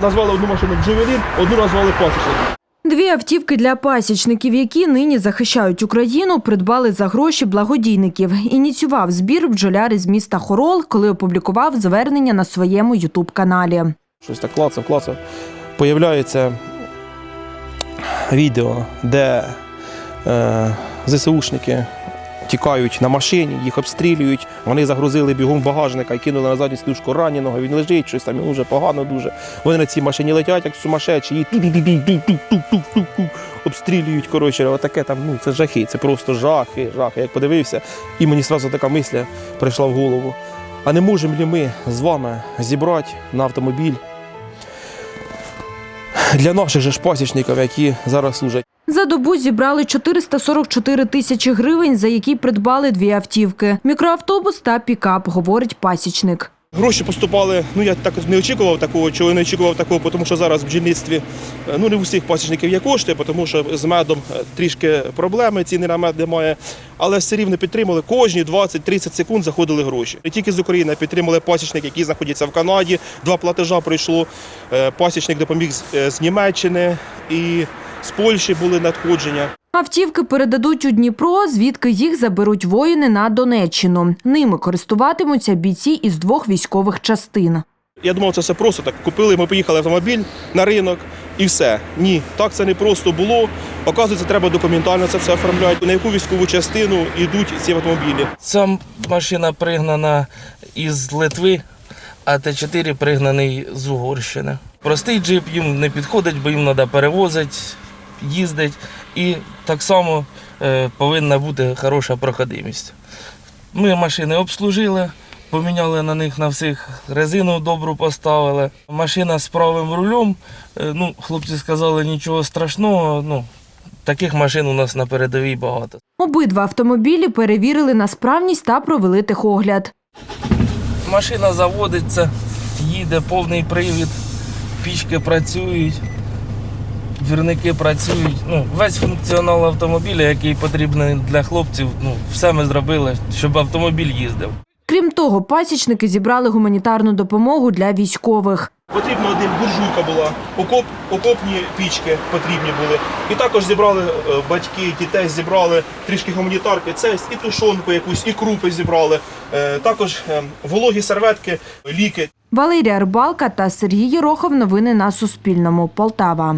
Назвали одну машину Джевелін, одну назвали пасічник. Дві автівки для пасічників, які нині захищають Україну, придбали за гроші благодійників. Ініціював збір бджоляр із міста Хорол, коли опублікував звернення на своєму ютуб-каналі. Щось так клацав, клацав. Появляється відео, де е, ЗСУшники тікають на машині, їх обстрілюють. Вони загрузили бігом багажника і кинули на задню сидушку раненого. Він лежить, щось там йому вже погано дуже. Вони на цій машині летять, як сумасшедші, і обстрілюють. Коротше, отаке там, ну це жахи, це просто жахи, жахи. Як подивився, і мені одразу така мисля прийшла в голову. А не можемо ли ми з вами зібрати на автомобіль для наших же ж пасічників, які зараз служать? За добу зібрали 444 тисячі гривень, за які придбали дві автівки: мікроавтобус та пікап, говорить пасічник. Гроші поступали. Ну я так не очікував такого, чого не очікував такого, тому що зараз в бджільництві е, ну не в усіх пасічників є кошти, тому що з медом е, трішки проблеми, ціни на мед немає. Але все рівно підтримали кожні 20-30 секунд заходили гроші. Не тільки з України підтримали пасічник, який знаходиться в Канаді. Два платежа прийшло. Е, Пасічник допоміг з Німеччини і з Польщі були надходження. Автівки передадуть у Дніпро, звідки їх заберуть воїни на Донеччину. Ними користуватимуться бійці із двох військових частин. Я думав, це все просто так. Купили, ми поїхали автомобіль на ринок і все. Ні, так це не просто було. Оказується, треба документально це все оформляти. На яку військову частину йдуть ці автомобілі? Ця машина пригнана із Литви, а Т4 пригнаний з Угорщини. Простий джип їм не підходить, бо їм треба перевозити, їздити. І так само е, повинна бути хороша проходимість. Ми машини обслужили, поміняли на них на всіх резину добру поставили. Машина з правим рулем. е, ну, хлопці сказали, нічого страшного. Ну, таких машин у нас на передовій багато. Обидва автомобілі перевірили на справність та провели техогляд. Машина заводиться, їде повний привід, пічки працюють, двірники працюють. Ну, весь функціонал автомобіля, який потрібен для хлопців, ну, все ми зробили, щоб автомобіль їздив. Крім того, пасічники зібрали гуманітарну допомогу для військових. Потрібна один буржуйка була, окоп, окопні пічки потрібні були. І також зібрали е, батьки, дітей зібрали трішки гуманітарки, це і тушонку якусь, і крупи зібрали. Е, Також е, вологі серветки, ліки. Валерія Рибалка та Сергій Єрохов. Новини на Суспільному. Полтава.